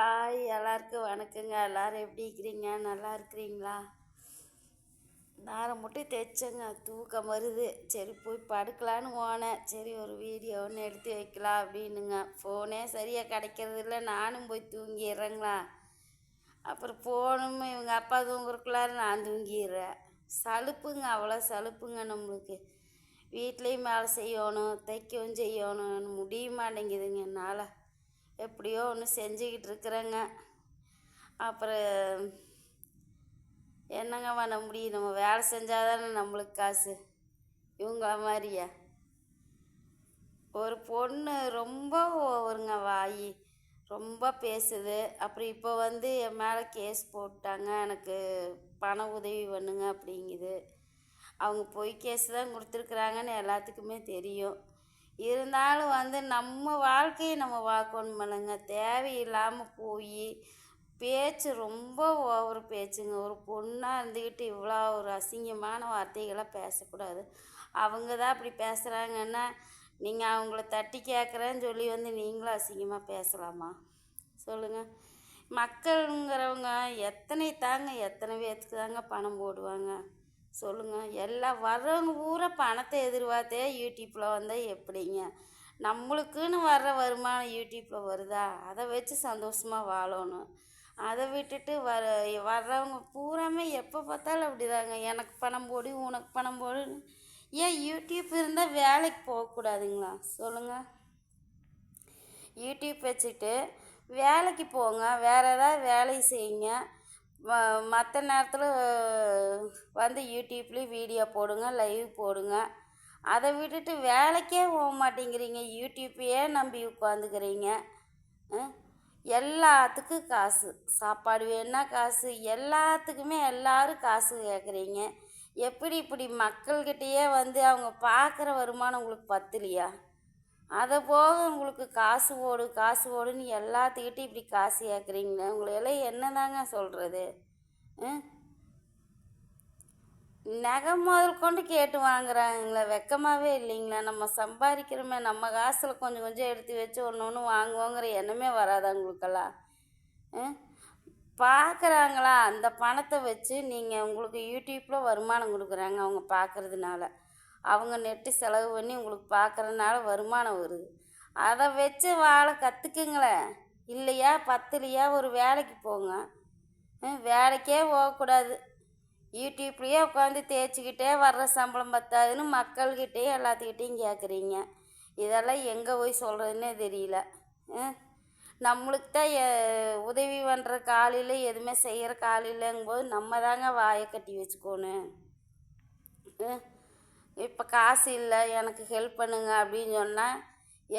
Hi எல்லாருக்கும் வணக்கங்க. எல்லாரும் எப்படி இருக்கிறீங்க? நல்லா இருக்கிறீங்களா? நேரம் மட்டும் தைச்சேங்க தூக்கம் வருது. சரி போய் படுக்கலான்னு போனேன். சரி ஒரு வீடியோ ஒன்று எடுத்து வைக்கலாம் அப்படின்னுங்க. ஃபோனே சரியாக கிடைக்கிறது இல்லை. நானும் போய் தூங்கிடுறேங்களா? அப்புறம் ஃபோனும் இவங்க அப்பா தூங்குறக்குள்ளார நான் தூங்கிடுறேன். சலுப்புங்க அவ்வளோ சலுப்புங்க நம்மளுக்கு. வீட்லேயும் வேலை செய்யணும் தைக்கவும் செய்யணும் முடிய மாட்டேங்குதுங்க என்னால். எப்படியோ ஒன்று செஞ்சுக்கிட்டு இருக்கிறேங்க. அப்புறம் என்னங்க பண்ண முடியும்? நம்ம வேலை செஞ்சால் தானே நம்மளுக்கு காசு. இவங்கள மாதிரியா? ஒரு பொண்ணு ரொம்ப ஓவருங்க வாய். ரொம்ப பேசுது. அப்புறம் இப்போ வந்து என் மேலே கேஸ் போட்டாங்க. எனக்கு பண உதவி பண்ணுங்க அப்படிங்குது. அவங்க பொய் கேஸ் தான் கொடுத்துருக்குறாங்கன்னு எல்லாத்துக்குமே தெரியும். இருந்தாலும் வந்து நம்ம வாழ்க்கையை நம்ம பார்க்கணும் இல்லைங்க தேவையில்லாமல் போய் பேச்சு ரொம்ப ஓவர் பேச்சுங்க. ஒரு பொண்ணாக இருந்துக்கிட்டு இவ்வளோ ஒரு அசிங்கமான வார்த்தைகளை பேசக்கூடாது. அவங்க தான் அப்படி பேசுகிறாங்கன்னா நீங்கள் அவங்கள தட்டி கேட்குறேன்னு சொல்லி வந்து நீங்களும் அசிங்கமாக பேசலாமா? சொல்லுங்கள் மக்களுங்கிறவங்க எத்தனை தாங்க எத்தனை பேர்த்துக்கு தாங்க பணம் போடுவாங்க? சொல்லுங்கள் எல்லாம் வர்றவங்க பூரா பணத்தை எதிர்பார்த்தே யூடியூப்பில் வந்தால் எப்படிங்க? நம்மளுக்குன்னு வர்ற வருமானம் யூடியூப்பில் வருதா? அதை வச்சு சந்தோஷமாக வாழணும். அதை விட்டுட்டு வர வர்றவங்க பூராமே எப்போ பார்த்தாலும் அப்படிதாங்க. எனக்கு பணம் போடு உனக்கு பணம் போடுன்னு. ஏன் யூடியூப் இருந்தால் வேலைக்கு போகக்கூடாதுங்களா சொல்லுங்கள் யூடியூப் வச்சுட்டு வேலைக்கு போங்க. வேறு ஏதாவது வேலையை செய்யுங்க. மற்ற நேரத்தில் வந்து யூடியூப்லேயும் வீடியோ போடுங்க லைவ் போடுங்க. அதை விட்டுட்டு வேலைக்கே போக மாட்டேங்கிறீங்க. யூடியூப்பையே நம்பி உட்காந்துக்கிறீங்க. எல்லாத்துக்கும் காசு. சாப்பாடு வேணுன்னா காசு. எல்லாத்துக்குமே எல்லோரும் காசு கேட்குறீங்க எப்படி இப்படி மக்கள்கிட்டயே வந்து அவங்க பார்க்குற வருமானம் உங்களுக்கு பத்தலையா? அதை போக உங்களுக்கு காசு ஓடு காசு ஓடுன்னு எல்லாத்துக்கிட்டையும் இப்படி காசு கேட்குறீங்களே உங்களையெல்லாம் என்னதாங்க சொல்கிறது நகை முதல் கொண்டு கேட்டு வாங்குறாங்களே வெக்கமாகவே இல்லைங்களா. நம்ம சம்பாதிக்கிறோமே நம்ம காசில் கொஞ்சம் கொஞ்சம் எடுத்து வச்சு ஒன்று ஒன்று வாங்குவோங்கிற எண்ணமே வராதா உங்களுக்கெல்லாம் பார்க்குறாங்களா அந்த பணத்தை வச்சு நீங்கள் உங்களுக்கு யூடியூப்பில் வருமானம் கொடுக்குறாங்க அவங்க பார்க்குறதுனால அவங்க நெட்டு செலவு பண்ணி உங்களுக்கு பார்க்குறதுனால வருமானம் வருது. அதை வச்சு வாழ கற்றுக்குங்களேன் இல்லையா? பத்துலையா? ஒரு வேலைக்கு போங்க. வேலைக்கே போகக்கூடாது. யூடியூப்லேயே உட்காந்து தேய்ச்சிக்கிட்டே வர்ற சம்பளம் பத்தாதுன்னு மக்கள்கிட்டேயும் எல்லாத்துக்கிட்டேயும் கேட்குறீங்க இதெல்லாம் எங்கே போய் சொல்கிறதுன்னே தெரியல. நம்மளுக்கு தான் உதவி பண்ணுற காலையில் எதுவுமே செய்கிற காலையிலங்கும்போது நம்ம தாங்க வாயை கட்டி வச்சுக்கோணும். இப்போ காசு இல்லை எனக்கு ஹெல்ப் பண்ணுங்க அப்படின்னு சொன்னால்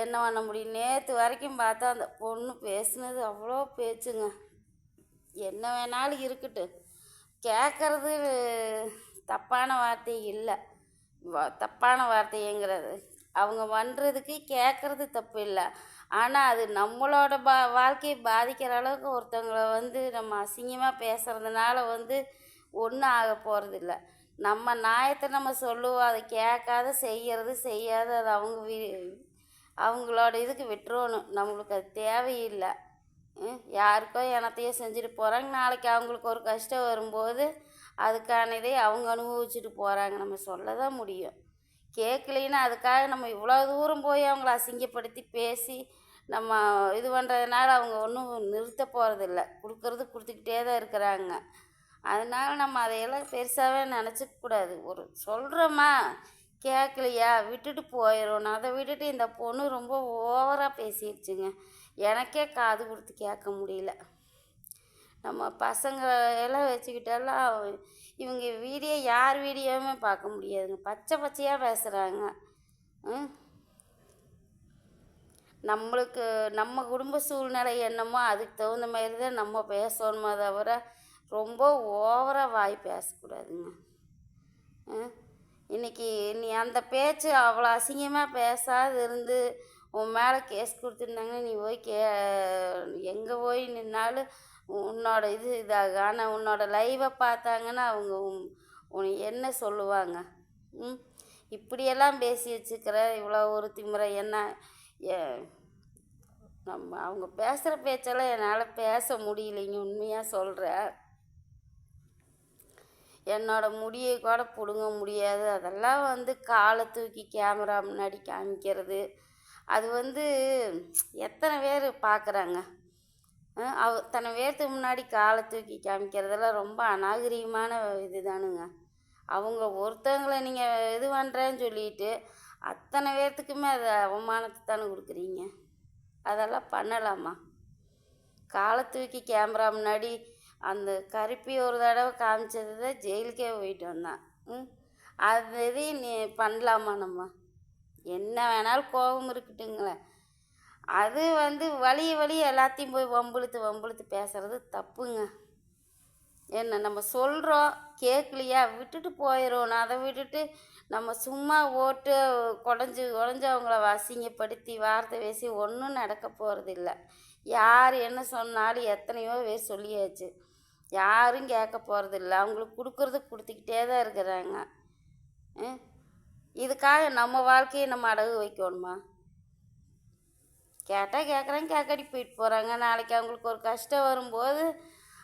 என்ன பண்ண முடியும்? நேற்று வரைக்கும் பார்த்தா அந்த பொண்ணு பேசுனது அவ்வளோ பேச்சுங்க. என்ன வேணாலும் இருக்கட்டும். கேட்குறது தப்பான வார்த்தை இல்லை. தப்பான வார்த்தைங்கிறது. அவங்க பண்ணுறதுக்கு கேட்குறது தப்பு இல்லை. ஆனால் அது நம்மளோட பா வாழ்க்கையை பாதிக்கிற அளவுக்கு ஒருத்தவங்களை வந்து நம்ம அசிங்கமாக பேசுகிறதுனால வந்து ஒன்றும் ஆக போகிறதில்ல நம்ம நியாயத்தை நம்ம சொல்லுவோம் அதை கேட்காத செய்கிறது செய்யாத அது அவங்க வீ அவங்களோட இதுக்கு விட்டுறணும். நம்மளுக்கு அது தேவையில்லை. யாருக்கோ எனத்தையோ செஞ்சுட்டு போகிறாங்க நாளைக்கு அவங்களுக்கு ஒரு கஷ்டம் வரும்போது அதுக்கான இதை அவங்க அனுபவிச்சுட்டு போகிறாங்க நம்ம சொல்ல தான் முடியும். கேட்கலைன்னா அதுக்காக நம்ம இவ்வளோ தூரம் போய் அவங்கள அசிங்கப்படுத்தி பேசி நம்ம இது பண்ணுறதுனால அவங்க ஒன்றும் நிறுத்த போகிறதில்ல கொடுக்கறது கொடுத்துக்கிட்டே தான் இருக்கிறாங்க. அதனால் நம்ம அதையெல்லாம் பெருசாகவே நினச்சிக்கூடாது ஒரு சொல்கிறோமா கேட்கலையா விட்டுட்டு போயிடணும். அதை விட்டுட்டு இந்த பொண்ணு ரொம்ப ஓவராக பேசிடுச்சுங்க. எனக்கே காது கொடுத்து கேட்க முடியல. நம்ம பசங்களெல்லாம் வச்சுக்கிட்டெல்லாம் இவங்க வீடியோ யார் வீடியோவுமே பார்க்க முடியாதுங்க. பச்சை பச்சையாக பேசுகிறாங்க நம்மளுக்கு நம்ம குடும்ப சூழ்நிலை என்னமோ அதுக்கு தகுந்த மாதிரி தான் நம்ம பேசணுமே தவிர ரொம்ப ஓவராக வாய் பேசக்கூடாதுங்க. இன்றைக்கி நீ அந்த பேச்சு அவ்வளோ அசிங்கமாக பேசாது இருந்து உன் மேலே கேஸ் கொடுத்துருந்தாங்கன்னா நீ போய் கே எங்கே போய் நின்னாலும் உன்னோட இது இதாக. ஆனால் உன்னோட லைவை பார்த்தாங்கன்னா அவங்க உன்னை என்ன சொல்லுவாங்க? ம்? இப்படியெல்லாம் பேசி வச்சுக்கிற இவ்வளோ ஒரு திமுறை என்ன? நம்ம அவங்க பேசுகிற பேச்செல்லாம் என்னால் பேச முடியலைங்க உண்மையாக சொல்கிறேன் என்னோடய முடியை கூட பிடுங்க முடியாது. அதெல்லாம் வந்து காலை தூக்கி கேமரா முன்னாடி காமிக்கிறது. அது வந்து எத்தனை பேர் பார்க்குறாங்க? அவ தன்னை பேர்த்துக்கு முன்னாடி காலை தூக்கி காமிக்கிறதெல்லாம் ரொம்ப அநாகரிகமான இது தானுங்க அவங்க ஒருத்தவங்களை நீங்கள் இது பண்ணுறேன்னு சொல்லிட்டு அத்தனை பேர்த்துக்குமே அதை அவமானத்தை தானே கொடுக்குறீங்க? அதெல்லாம் பண்ணலாமா? காலை தூக்கி கேமரா முன்னாடி அந்த கருப்பி ஒரு தடவை காமிச்சது தான் ஜெயிலுக்கே போயிட்டு வந்தான். ம் அது இதையும் நீ பண்ணலாமா நம்ம? என்ன வேணாலும் கோபம் இருக்கட்டுங்களேன் அது வந்து வழி வழி எல்லாத்தையும் போய் வம்புழுத்து வம்புழுத்து பேசுறது தப்புங்க. என்ன நம்ம சொல்கிறோம் கேட்கலையா விட்டுட்டு போயிடும் அதை விட்டுட்டு நம்ம சும்மா ஓட்டு குடஞ்சி குடஞ்சி அவங்கள அசிங்கப்படுத்தி வார்த்தை பேசி ஒன்றும் நடக்க போகிறதில்ல யார் என்ன சொன்னாலும் எத்தனையோ பேர் சொல்லியாச்சு. யாரும் கேட்க போகிறதில்ல அவங்களுக்கு கொடுக்குறது கொடுத்துக்கிட்டே தான் இருக்கிறாங்க. ஆ இதுக்காக நம்ம வாழ்க்கையை நம்ம அடகு வைக்கணுமா? கேட்டால் கேட்குறாங்க கேட்காடி போயிட்டு போகிறாங்க நாளைக்கு அவங்களுக்கு ஒரு கஷ்டம் வரும்போது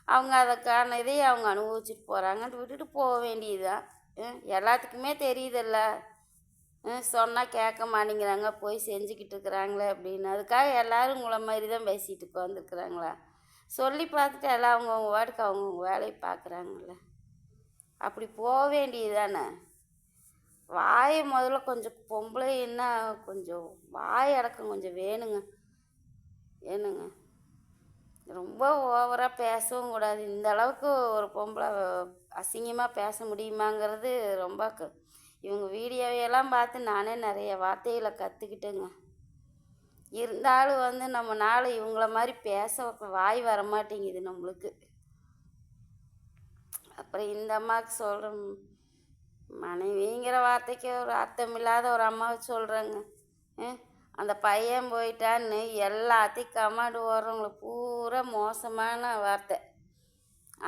அவங்க அதற்கான இதை அவங்க அனுபவிச்சுட்டு போகிறாங்கன்ட்டு விட்டுட்டு போக வேண்டியதுதான். ம், எல்லாத்துக்குமே தெரியுதில்ல. சொன்னால் கேட்க மாட்டேங்கிறாங்க போய் செஞ்சுக்கிட்டு இருக்கிறாங்களே அப்படின்னு. அதுக்காக எல்லாரும் உங்களை மாதிரி தான் பேசிகிட்டு உட்காந்துருக்குறாங்களா சொல்லி பார்த்துட்டு எல்லாம் அவங்கவுங்க வாட்டுக்கு அவங்கவுங்க வேலையை பார்க்குறாங்கள அப்படி போக வேண்டியது தானே வாய் முதல்ல கொஞ்சம் பொம்பளைன்னா கொஞ்சம் வாய் அடக்கம் கொஞ்சம் வேணுங்க. வேணுங்க. ரொம்ப ஓவராக பேசவும் கூடாது. இந்த அளவுக்கு ஒரு பொம்பளை அசிங்கமாக பேச முடியுமாங்கிறது ரொம்ப க இவங்க வீடியோவையெல்லாம் பார்த்து நானே நிறைய வார்த்தைகளை கற்றுக்கிட்டேங்க இருந்தாலும் வந்து நம்ம நாள் இவங்கள மாதிரி பேச வாய் வர மாட்டேங்குது நம்மளுக்கு. அப்புறம் இந்த அம்மாவுக்கு சொல்கிறேன் மனைவிங்கிற வார்த்தைக்கு ஒரு அர்த்தம் இல்லாத ஒரு அம்மாவை சொல்கிறேங்க அந்த பையன் போயிட்டான்னு எல்லாத்தையும் கமாண்டு ஓடுறவங்கள பூரா மோசமான வார்த்தை.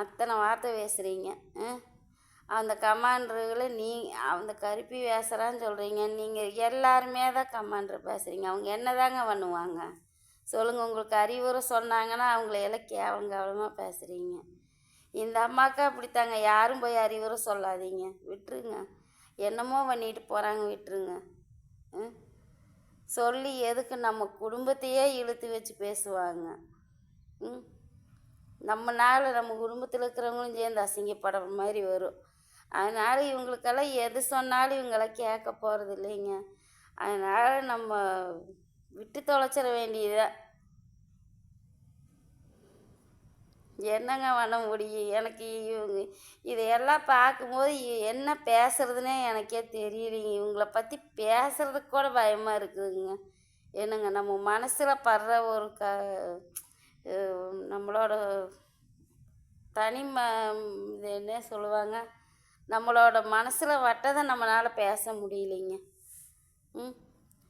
அத்தனை வார்த்தை பேசுகிறீங்க அந்த கமாண்டர்களை நீ அந்த கருப்பி பேசுகிறான்னு சொல்கிறீங்க நீங்கள் எல்லாருமே தான் கமாண்டர் பேசுகிறீங்க அவங்க என்ன தாங்க பண்ணுவாங்க? சொல்லுங்கள் உங்களுக்கு அறிவுரை சொன்னாங்கன்னா அவங்கள எல்லாம் கேவலம் கேவலமாக பேசுகிறீங்க இந்த அம்மாக்கா அப்படித்தாங்க. யாரும் போய் அறிவுரை சொல்லாதீங்க. விட்டுருங்க. என்னமோ பண்ணிட்டு போகிறாங்க விட்டுருங்க. ம் சொல்லி எதுக்கு நம்ம குடும்பத்தையே இழுத்து வச்சு பேசுவாங்க? ம்? நம்மனால நம்ம குடும்பத்தில் இருக்கிறவங்களும் சேர்ந்து அசிங்கப்படுற மாதிரி வரும். அதனால் இவங்களுக்கெல்லாம் எது சொன்னாலும் இவங்களாம் கேட்க போகிறது இல்லைங்க. அதனால் நம்ம விட்டு தொலைச்சிட வேண்டியதான் என்னங்க பண்ண முடியும்? எனக்கு இவங்க இதையெல்லாம் பார்க்கும்போது என்ன பேசுறதுனே எனக்கே தெரியலைங்க. இவங்கள பற்றி பேசுறதுக்கு கூட பயமாக இருக்குதுங்க. என்னங்க நம்ம மனசில் படுற ஒரு க நம்மளோட தனிம இது என்ன சொல்லுவாங்க? நம்மளோட மனசில் வட்டதை நம்மளால் பேச முடியலைங்க. ம்?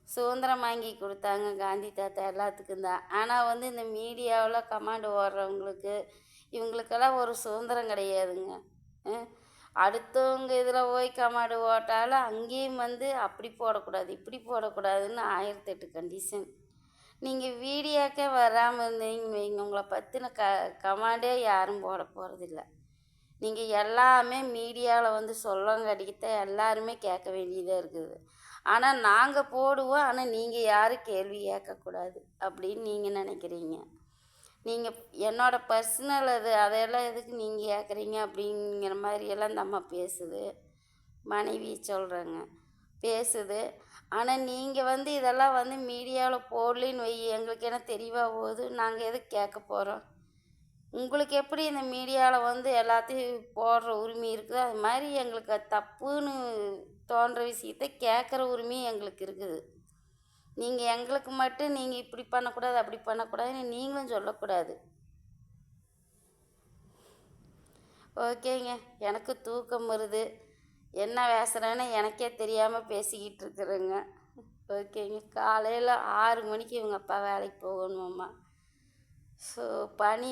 சுதந்திரம் வாங்கி கொடுத்தாங்க காந்தி தாத்தா எல்லாத்துக்கும் தான். ஆனால் வந்து இந்த மீடியாவில் கமாண்டு ஓடுறவங்களுக்கு இவங்களுக்கெல்லாம் ஒரு சுதந்திரம் கிடையாதுங்க. அடுத்தவங்க இதில் போய் கமாண்டு ஓட்டாலும் அங்கேயும் வந்து அப்படி போடக்கூடாது இப்படி போடக்கூடாதுன்னு ஆயிரத்தெட்டு கண்டிஷன் நீங்கள் வீடியோக்கே வராமல் இருந்தீங்க வைங்க உங்களை பற்றின க கமாண்டே யாரும் போட போகிறதில்ல நீங்கள் எல்லாமே மீடியாவில் வந்து சொல்லங்கடிக்கத்தான் எல்லாருமே கேட்க வேண்டியதாக இருக்குது. ஆனால் நாங்கள் போடுவோம். ஆனால் நீங்கள் யாரும் கேள்வி கேட்கக்கூடாது அப்படின்னு நீங்கள் நினைக்கிறீங்க. நீங்கள் என்னோடய பர்சனல் அது அதையெல்லாம் எதுக்கு நீங்கள் கேட்குறீங்க அப்படிங்கிற மாதிரியெல்லாம் இந்த அம்மா பேசுது. மனைவி சொல்கிறேங்க பேசுது. ஆனால் நீங்கள் வந்து இதெல்லாம் வந்து மீடியாவில் போடலின்னு வை எங்களுக்கு என்ன தெரியவா போகுது? நாங்கள் எதுக்கு கேட்க போகிறோம் உங்களுக்கு எப்படி இந்த மீடியாவில் வந்து எல்லாத்தையும் போடுற உரிமை இருக்குதோ அது மாதிரி எங்களுக்கு அது தப்புன்னு தோன்ற விஷயத்த கேட்குற உரிமையும் எங்களுக்கு இருக்குது. நீங்கள் எங்களுக்கு மட்டும் நீங்கள் இப்படி பண்ணக்கூடாது அப்படி பண்ணக்கூடாதுன்னு நீங்களும் சொல்லக்கூடாது. ஓகேங்க. எனக்கு தூக்கம் வருது. என்ன பேசுகிறேன்னு எனக்கே தெரியாமல் பேசிக்கிட்டு இருக்கிறேங்க. ஓகேங்க. காலையில் ஆறு மணிக்கு இவங்க அப்பா வேலைக்கு போகணுமாம்மா. ஸோ பனி